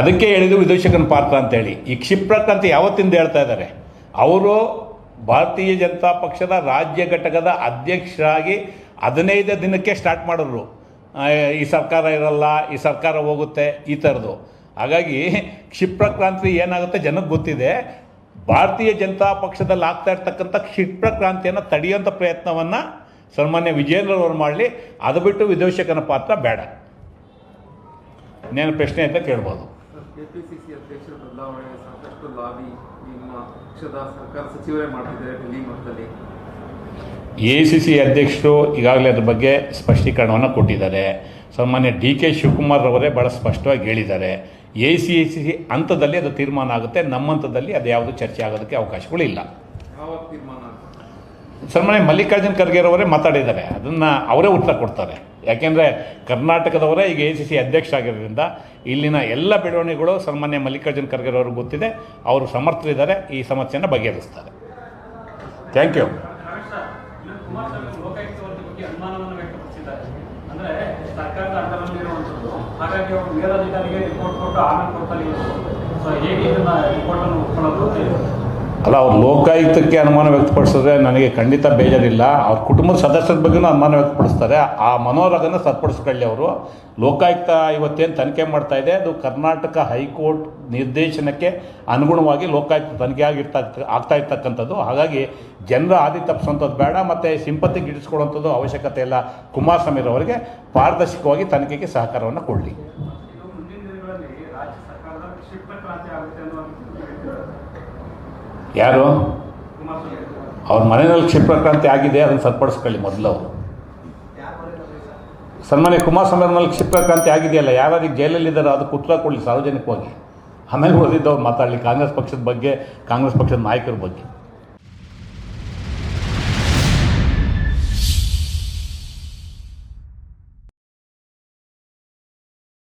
ಅದಕ್ಕೆ ಹೇಳಿದ್ದು ವಿದೂಷಕನ ಪಾತ್ರ ಅಂತೇಳಿ. ಈ ಕ್ಷಿಪ್ರಕ್ರಾಂತಿ ಯಾವತ್ತಿಂದ ಹೇಳ್ತಾ ಇದ್ದಾರೆ? ಅವರು ಭಾರತೀಯ ಜನತಾ ಪಕ್ಷದ ರಾಜ್ಯ ಘಟಕದ ಅಧ್ಯಕ್ಷರಾಗಿ ಹದಿನೈದು ದಿನಕ್ಕೆ ಸ್ಟಾರ್ಟ್ ಮಾಡಿದ್ರು. ಈ ಸರ್ಕಾರ ಇರಲ್ಲ, ಈ ಸರ್ಕಾರ ಹೋಗುತ್ತೆ, ಈ ಥರದ್ದು. ಹಾಗಾಗಿ ಕ್ಷಿಪ್ರಕ್ರಾಂತಿ ಏನಾಗುತ್ತೆ ಜನಕ್ಕೆ ಗೊತ್ತಿದೆ. ಭಾರತೀಯ ಜನತಾ ಪಕ್ಷದಲ್ಲಿ ಆಗ್ತಾ ಇರ್ತಕ್ಕಂಥ ಕ್ಷಿಪ್ರಕ್ರಾಂತಿಯನ್ನು ತಡೆಯುವಂಥ ಪ್ರಯತ್ನವನ್ನು ಸನ್ಮಾನ್ಯ ವಿಜೇಂದ್ರವರು ಮಾಡಲಿ ಅದು ಬಿಟ್ಟು ವಿದೂಷಕನ ಪಾತ್ರ ಬೇಡ. ಇನ್ನೇನು ಪ್ರಶ್ನೆ ಅಂತ ಕೇಳ್ಬೋದು. ಕೆಪಿಸಿಸಿ ಅಧ್ಯಕ್ಷರ ಬದಲಾವಣೆ ಸಾಕಷ್ಟು ಲಾಬಿ ನಿಮ್ಮ ಪಕ್ಷದ ಸರ್ಕಾರ ಸಚಿವರೇ ಮಾಡ್ತಿದ್ದಾರೆ ಡೆಲ್ಲಿ ಮಟ್ಟದಲ್ಲಿ. ಎ ಸಿ ಸಿ ಅಧ್ಯಕ್ಷರು ಈಗಾಗಲೇ ಅದ್ರ ಬಗ್ಗೆ ಸ್ಪಷ್ಟೀಕರಣವನ್ನು ಕೊಟ್ಟಿದ್ದಾರೆ. ಸನ್ಮಾನ್ಯ ಡಿ ಕೆ ಶಿವಕುಮಾರ್ ಅವರೇ ಭಾಳ ಸ್ಪಷ್ಟವಾಗಿ ಹೇಳಿದ್ದಾರೆ. ಎ ಸಿ ಎ ಸಿ ಹಂತದಲ್ಲಿ ಅದು ತೀರ್ಮಾನ ಆಗುತ್ತೆ ನಮ್ಮ ಹಂತದಲ್ಲಿ ಅದು ಯಾವುದು ಚರ್ಚೆ ಆಗೋದಕ್ಕೆ ಅವಕಾಶಗಳಿಲ್ಲ. ಯಾವ ತೀರ್ಮಾನ ಸನ್ಮಾನ್ಯ ಮಲ್ಲಿಕಾರ್ಜುನ್ ಖರ್ಗೆರವರೇ ಮಾತಾಡಿದ್ದಾರೆ. ಅದನ್ನು ಅವರೇ ಉತ್ತರ ಕೊಡ್ತಾರೆ. ಯಾಕೆಂದರೆ ಕರ್ನಾಟಕದವರೇ ಈಗ ಎ ಸಿ ಸಿ ಅಧ್ಯಕ್ಷ ಆಗಿರೋದ್ರಿಂದ ಇಲ್ಲಿನ ಎಲ್ಲ ಬೆಳವಣಿಗೆಗಳು ಸನ್ಮಾನ್ಯ ಮಲ್ಲಿಕಾರ್ಜುನ್ ಖರ್ಗೆರವ್ರಿಗೆ ಗೊತ್ತಿದೆ. ಅವರು ಸಮರ್ಥರಿದ್ದಾರೆ. ಈ ಸಮಸ್ಯೆಯನ್ನು ಬಗೆಹರಿಸ್ತಾರೆ. ಥ್ಯಾಂಕ್ ಯು ಹಾಗಾಗಿ ಅಲ್ಲ, ಅವ್ರು ಲೋಕಾಯುಕ್ತಕ್ಕೆ ಅನುಮಾನ ವ್ಯಕ್ತಪಡಿಸಿದ್ರೆ ನನಗೆ ಖಂಡಿತ ಬೇಜಾರಿಲ್ಲ. ಅವ್ರ ಕುಟುಂಬದ ಸದಸ್ಯರ ಬಗ್ಗೆ ಅನುಮಾನ ವ್ಯಕ್ತಪಡಿಸ್ತಾರೆ. ಆ ಮನೋರಗನ ಸತ್ಪಡಿಸ್ಕೊಳ್ಳಿ ಅವರು. ಲೋಕಾಯುಕ್ತ ಇವತ್ತೇನು ತನಿಖೆ ಮಾಡ್ತಾ ಇದೆ? ಅದು ಕರ್ನಾಟಕ ಹೈಕೋರ್ಟ್ ನಿರ್ದೇಶನಕ್ಕೆ ಅನುಗುಣವಾಗಿ ಲೋಕಾಯುಕ್ತ ತನಿಖೆ ಆಗಿರ್ತಾ ಆಗ್ತಾ ಇರ್ತಕ್ಕಂಥದ್ದು. ಹಾಗಾಗಿ ಜನರ ಆದಿ ತಪ್ಪಿಸುವಂಥದ್ದು ಬೇಡ, ಮತ್ತು ಸಿಂಪತಿ ಗಿಡಿಸ್ಕೊಳ್ಳೋಂಥದ್ದು ಅವಶ್ಯಕತೆ ಇಲ್ಲ. ಕುಮಾರಸ್ವಾಮಿರವರಿಗೆ ಪಾರದರ್ಶಕವಾಗಿ ತನಿಖೆಗೆ ಸಹಕಾರವನ್ನು ಕೊಡಲಿ. ಯಾರು? ಅವ್ರ ಮನೆಯಲ್ಲಿ ಕ್ಷಿಪ್ರಕ್ರಾಂತಿ ಆಗಿದೆ, ಅದನ್ನು ಸರಿಪಡಿಸ್ಕೊಳ್ಳಿ ಮೊದಲು ಅವರು. ಸನ್ಮಾನ್ಯ ಕುಮಾರ್ ಅವ್ರ ಮೇಲೆ ಕ್ಷಿಪ್ರಕ್ರಾಂತಿ ಆಗಿದೆಯಲ್ಲ ಯಾರ್ಯಾರಿಗೆ ಜೈಲಲ್ಲಿದ್ದಾರೋ ಅದು ಉತ್ತರ ಕೊಡಲಿ ಸಾರ್ವಜನಿಕವಾಗಿ. ಆಮೇಲೆ ಓದಿದ್ದವ್ರು ಮಾತಾಡಲಿ, ಕಾಂಗ್ರೆಸ್ ಪಕ್ಷದ ಬಗ್ಗೆ, ಕಾಂಗ್ರೆಸ್ ಪಕ್ಷದ ನಾಯಕರ ಬಗ್ಗೆ.